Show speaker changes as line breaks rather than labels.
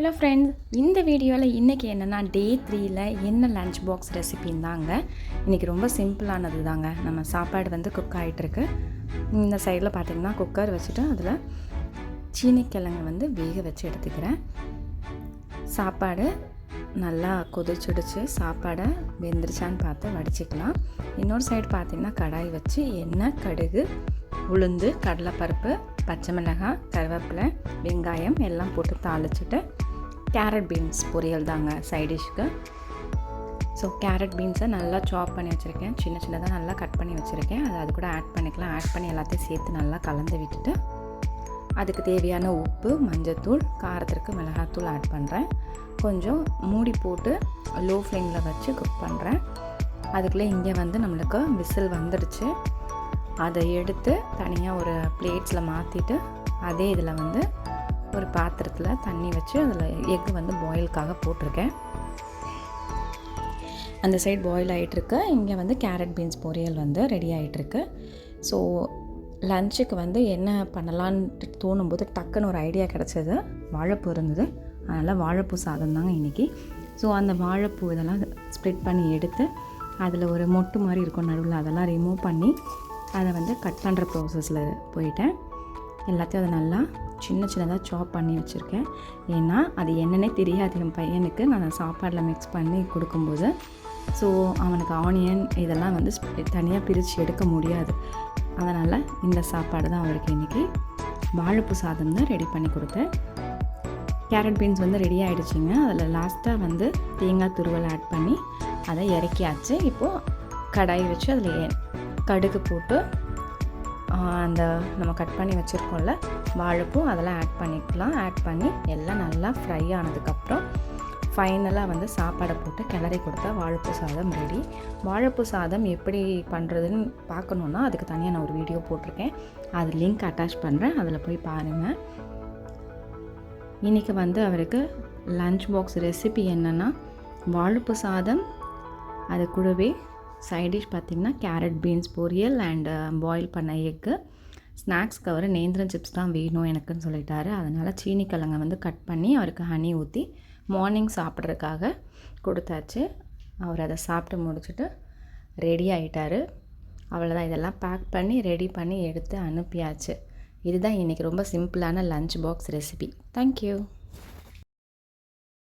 Hello friends இந்த வீடியோவில் இன்றைக்கி என்னென்னா டே த்ரீயில் என்ன லஞ்ச் பாக்ஸ் ரெசிபின்னு தாங்க. இன்றைக்கி ரொம்ப சிம்பிளானது தாங்க. நம்ம சாப்பாடு வந்து குக் ஆகிட்டுருக்கு இந்த சைடில் பார்த்திங்கன்னா குக்கர் வச்சுட்டு அதில் சீனிக்கிழங்கு வந்து வேக வச்சு எடுத்துக்கிறேன். சாப்பாடு நல்லா கொதிச்சுடுச்சு. சாப்பாடை வெந்துருச்சான்னு பார்த்து வடிச்சிக்கலாம். இன்னொரு சைடு பார்த்திங்கன்னா கடாய் வச்சு எண்ணெய் கடுகு உளுந்து கடலைப்பருப்பு பச்சை மிளகாய் கருவேப்பிலை வெங்காயம் எல்லாம் போட்டு தாளிச்சிட்டு கேரட் பீன்ஸ் பொரியல் தாங்க சைடிஷ்க்கு ஸோ கேரட் பீன்ஸை நல்லா சாப் பண்ணி வச்சுருக்கேன். சின்ன சின்னதாக நல்லா கட் பண்ணி வச்சுருக்கேன். அதை அது கூட ஆட் பண்ணிக்கலாம். ஆட் பண்ணி எல்லாத்தையும் சேர்த்து நல்லா கலந்து விட்டுட்டு அதுக்கு தேவையான உப்பு மஞ்சத்தூள் காரத்திற்கு மிளகாத்தூள் ஆட் பண்ணுறேன் கொஞ்சம் மூடி போட்டு லோ ஃப்ளேமில் வச்சு குக் பண்ணுறேன் அதுக்குள்ளே இங்கே வந்து நம்மளுக்கு விசில் வந்துடுச்சு. அதை எடுத்து தனியாக ஒரு பிளேட்ஸில் மாற்றிட்டு அதே இதில் வந்து ஒரு பாத்திரத்தில் தண்ணி வச்சு அதில் எக் வந்து பாயிலுக்காக போட்டிருக்கேன். அந்த சைடு பாயில் ஆகிட்டுருக்கு இங்கே வந்து கேரட் பீன்ஸ் பொரியல் வந்து ரெடி ஆகிட்டுருக்கு ஸோ லஞ்சுக்கு வந்து என்ன பண்ணலான்ட்டு தோணும்போது டக்குன்னு ஒரு ஐடியா கிடச்சது. வாழைப்பூ இருந்தது. அதனால் வாழைப்பூ சாதம் தாங்க இன்றைக்கி ஸோ அந்த வாழைப்பூ இதெல்லாம் ஸ்ப்ளிட் பண்ணி எடுத்து அதில் ஒரு மொட்டு மாதிரி இருக்கும் நடுவில் அதெல்லாம் ரிமூவ் பண்ணி அதை வந்து கட் பண்ணுற ப்ராசஸில் போயிட்டேன். எல்லாத்தையும் அதை நல்லா சின்ன சின்னதாக சாப் பண்ணி வச்சுருக்கேன். ஏன்னா அது என்னென்னே தெரியாது. என் பையனுக்கு நான் சாப்பாடில் மிக்ஸ் பண்ணி கொடுக்கும்போது. ஸோ அவனுக்கு ஆனியன் இதெல்லாம் வந்து தனியாக பிரித்து எடுக்க முடியாது. அதனால் இந்த சாப்பாடு தான் அவருக்கு இன்றைக்கி வாழைப்பூ சாதம் தான் ரெடி பண்ணி கொடுத்தேன். கேரட் பீன்ஸ் வந்து ரெடி ஆகிடுச்சிங்க அதில் லாஸ்ட்டாக வந்து தேங்காய் துருவல் ஆட் பண்ணி அதை இறக்கியாச்சு. இப்போது கடாய் வச்சு அதில் கடுகு போட்டு அந்த நம்ம கட் பண்ணி வச்சுருக்கோம்ல வாழைப்பும் அதெல்லாம் ஆட் பண்ணிக்கலாம். ஆட் பண்ணி எல்லாம் நல்லா ஃப்ரை ஆனதுக்கப்புறம் ஃபைனலாக வந்து சாப்பாடை போட்டு கிளறி கொடுத்தா வாழைப்பூ சாதம் ரெடி வாழைப்பூ சாதம் எப்படி பண்ணுறதுன்னு பார்க்கணுன்னா அதுக்கு தனியாக நான் ஒரு வீடியோ போட்டிருக்கேன். அது லிங்க் அட்டாச் பண்ணுறேன் அதில் போய் பாருங்கள் இன்றைக்கி வந்து அவருக்கு லன்ச் பாக்ஸ் ரெசிபி என்னென்னா வாழைப்பூ சாதம் அது கூடவே சைடிஷ் பார்த்திங்கன்னா carrot beans poriyal and boil uh, பண்ண எக்கு ஸ்நாக்ஸ் கவர் நேந்திரன் சிப்ஸ் தான் வேணும் எனக்குன்னு சொல்லிட்டாரு. அதனால் சீனி கிழங்க வந்து கட் பண்ணி அவருக்கு ஹனி ஊற்றி மார்னிங் சாப்பிட்றதுக்காக கொடுத்தாச்சு. அவர் அதை சாப்பிட்டு முடிச்சுட்டு ரெடி ஆகிட்டார் அவ்வளோதான் இதெல்லாம் பேக் பண்ணி ரெடி பண்ணி எடுத்து அனுப்பியாச்சு. இதுதான் இன்றைக்கி ரொம்ப சிம்பிளான லஞ்ச் பாக்ஸ் ரெசிபி தேங்க்யூ